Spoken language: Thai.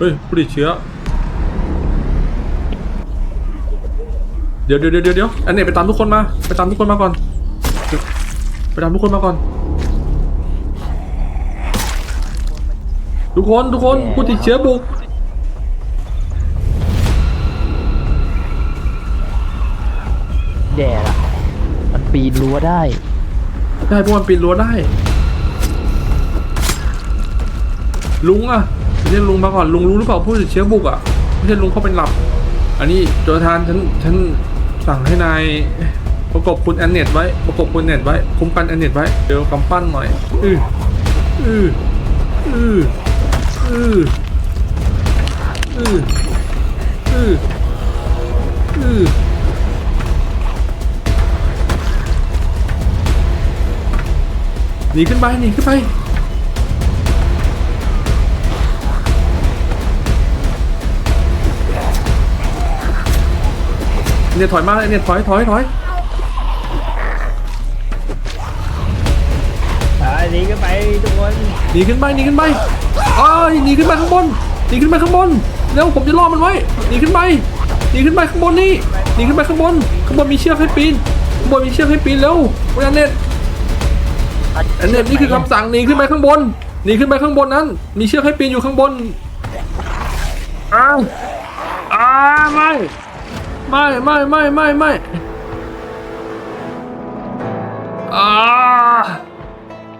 ฮ้ยผู้ติดเชื้อ เดี๋ยวเดี๋ยวเดี๋ยวเดี๋ยวอันเนี้ยไปตามทุกคนมา ไปตามทุกคนมาก่อน ไปตามทุกคนมาก่อน ทุกคนทุกคนผู้ติดเชื้อบุกแย่ละมันปีนรั้วได้ ได้พวกมันปีนรั้วได้ ลุงอะ ไม่ใช่ลุงมาก่อนลุงรู้หรือเปล่าผู้ติดเชื้อบุกอะไม่ใช่ลุงเขาเป็นหลับ อันนี้โจทานฉันฉันสั่งให้นายประกบคุณแอนเน็ตไว้ประกบคุณแอนเน็ตไว้คุ้มกันแอนเน็ตไว้เดี๋ยวกำปั้นหน่อยอืออืออืออืออืออืออือหนีขึ้นไปหนีขึ้นไป เนี่ยถอยมาเนี่ยถอยถอยถอยอ่าหนีกันไปทุกคนหนีขึ้นไปหนีขึ้นไปอ้ายหนีขึ้นไปข้างบนหนีขึ้นไปข้างบนเร็วผมจะล่อมันไว้หนีขึ้นไปหนีขึ้นไปข้างบนนี่หนีขึ้นไปข้างบนข้างบนมีเชือกให้ปีนข้างบนมีเชือกให้ปีนเร็วเวลาเน็ตอันเน็ตนี่คือคำสั่งหนีขึ้นไปข้างบนหนีขึ้นไปข้างบนนั้น มีเชือกให้ปีนอยู่ข้างบนอ้าวอ้าไม่ ไม่ไม่ไม่ไม่ไม่อ่า